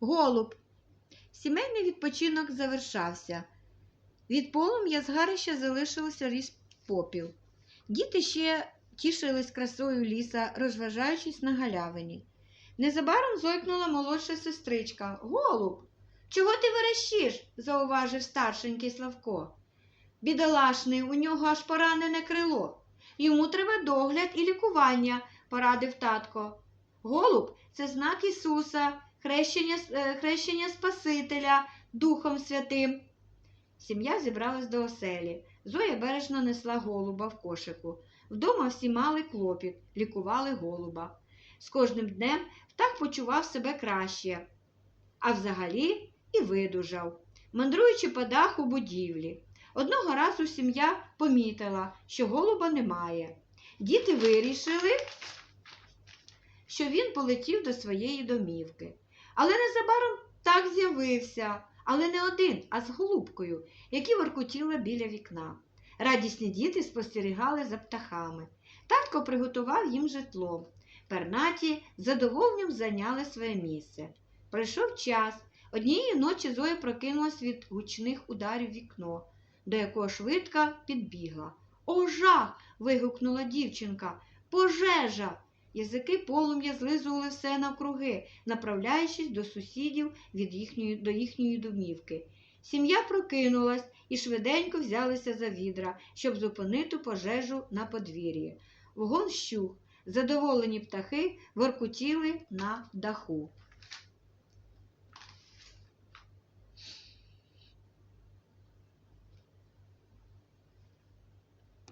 Голуб. Сімейний відпочинок завершався. Від полум'я згарища залишилося ліс попіл. Діти ще тішились красою ліса, розважаючись на галявині. Незабаром зойкнула молодша сестричка. Голуб, чого ти верещиш? зауважив старшенький Славко. Бідолашний, у нього аж поранене крило. Йому треба догляд і лікування, порадив татко. Голуб це знак Ісуса, хрещення, е, хрещення Спасителя Духом Святим. Сім'я зібралась до оселі. Зоя бережно несла голуба в кошику. Вдома всі мали клопіт, лікували голуба. З кожним днем птах почував себе краще, а взагалі і видужав, мандруючи по даху будівлі. Одного разу сім'я помітила, що голуба немає. Діти вирішили, що він полетів до своєї домівки. Але незабаром так з'явився, але не один, а з голубкою, які воркотіли біля вікна. Радісні діти спостерігали за птахами. Татко приготував їм житло. Пернаті з задоволенням зайняли своє місце. Пройшов час. Однієї ночі Зоя прокинулась від гучних ударів вікно, до якого швидко підбігла. О, жах! вигукнула дівчинка. Пожежа! Язики полум'я злизували все навкруги, направляючись до сусідів від їхньої, до їхньої домівки. Сім'я прокинулась і швиденько взялися за відра, щоб зупинити пожежу на подвір'ї. Вогон щух. Задоволені птахи воркутіли на даху.